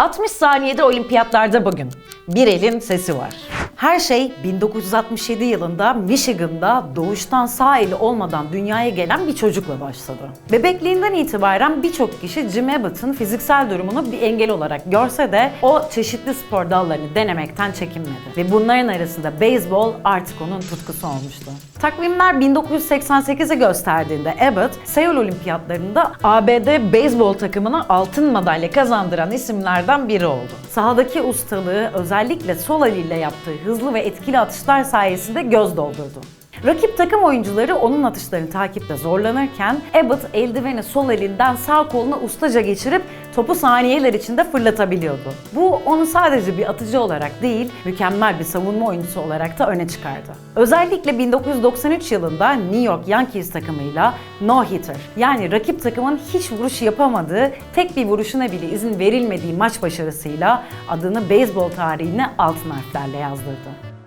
60 saniyede olimpiyatlarda bugün. Bir elin sesi var. Her şey 1967 yılında Michigan'da doğuştan sağ eli olmadan dünyaya gelen bir çocukla başladı. Bebekliğinden itibaren birçok kişi Jim Abbott'ın fiziksel durumunu bir engel olarak görse de o çeşitli spor dallarını denemekten çekinmedi. Ve bunların arasında beyzbol artık onun tutkusu olmuştu. Takvimler 1988'i gösterdiğinde Abbott, Seul Olimpiyatlarında ABD beyzbol takımına altın madalya kazandıran isimlerden biri oldu. Sahadaki ustalığı özellikle sol eliyle yaptığı hızlı ve etkili atışlar sayesinde göz doldurdu. Rakip takım oyuncuları onun atışlarını takipte zorlanırken Abbott eldiveni sol elinden sağ koluna ustaca geçirip topu saniyeler içinde fırlatabiliyordu. Bu onu sadece bir atıcı olarak değil, mükemmel bir savunma oyuncusu olarak da öne çıkardı. Özellikle 1993 yılında New York Yankees takımıyla no-hitter yani rakip takımın hiç vuruş yapamadığı, tek bir vuruşuna bile izin verilmediği maç başarısıyla adını beyzbol tarihine altın harflerle yazdırdı.